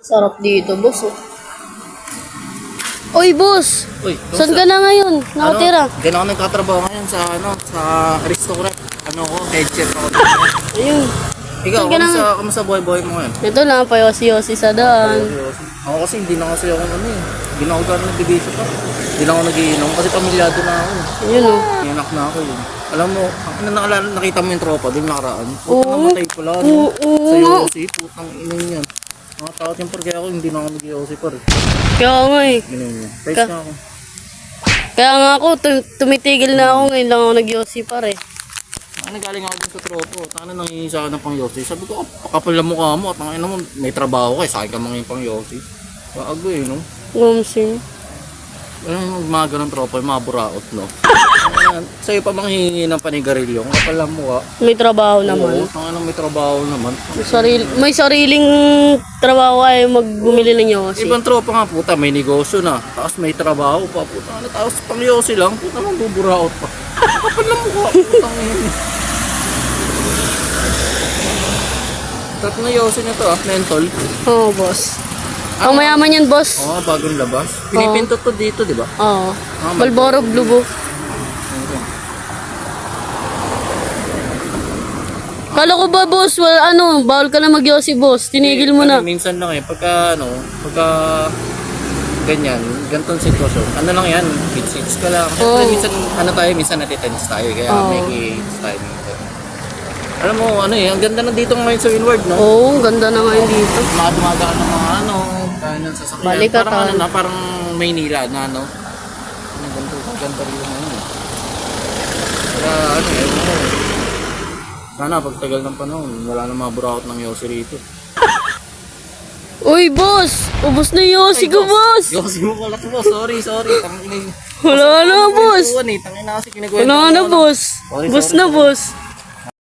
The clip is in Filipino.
Sarap dito, boss. Oh. Oy, boss! Uy, Saan ka na ngayon? Nakatira? Ano, Diyan ako nagtatrabaho ngayon sa ano, sa aristocrat. Ano ko, head chef ako. Ayun. Ikaw, Saan ka na kamusta, kamusta buhay-buhay mo ngayon? Ito lang, payosi-yosi sa daan. Ako kasi hindi na kasi ako ano eh. Hindi na ako gano'n nagbibisyo pa. Hindi na ako nagiinom kasi pamilyado na ako. Ayun, oh. May anak na ako eh. Alam mo, ang ano naalala, nakita mo yung tropa doon nakaraan. Oo. Putang namatay pala. Oo, No? oo Sa nga. Yossi, putang inin yan. Mga tao yung par kaya ako hindi na ako nag-Yossi par. Kaya nga eh. Ganun. Price Ka- na ako. Kaya nga ako, tum- tumitigil na ako ngayon lang ako nag-yosi pare. Ano galing ako dun sa tropo. Tanga na nangingi sa akin ng pang Yossi. Sabi ko, oh, pakapal na mukha mo. At tangin mo, may trabaho ka eh. Sa akin ka mangingin pang Yossi. Bago eh, no? Ngumsing. Ano yung mga ganun tropa, yung mga buraot, no? Ayan, Sa'yo pa manghihingi ng panigarilyo. Ang kapal ng mukha. May trabaho naman. Oo, tanga na may trabaho naman. Sarili, may sariling trabaho ay magbumili ng yosi. Ibang tropa nga puta, may negosyo na. Tapos may trabaho pa puta. Ano, tapos pang yosi lang, puta nang buburaot pa. Kapal ng mukha, putang ina. Sarap na yosi nito ah, mentol. Oo, boss. Ang mayaman yan, boss. Oo, oh, bagong labas. Pinipintot to dito, di ba? Oo. Ah, Malboro Blue Book. Kala ko ba, boss, wala, ano, bawal ka na mag-yosi, boss. Tinigil mo na. Ano, minsan lang eh, pagka ano, pagka ganyan, ganitong sitwasyon, ano lang yan, hits-hits ka lang. Oo. Siyempre, minsan, ano tayo, minsan natitense tayo, kaya Oo. may hits tayo minsan. Alam mo, ano eh, ang ganda na dito ngayon sa Winward, no? Oo, ang ganda na ngayon dito. Mga dumagaan ng mga ano, kaya ng sasakyan. Balikatan. Parang ano na, parang Maynila na ano. Ano, ganito, ganda rin yung ano. eh. Kaya ano, ewan ko. Sana pagtagal ng panahon, wala na mga burakot ng Yossi rito. Uy, boss! Ubus na yung yosi ko, boss! Yossi mo pala to, boss. Sorry, sorry. Tangina yung... Wala na, boss! Eh, tangina kasi kinagwento Wala na, boss! Sorry, Boss sorry, na, boss!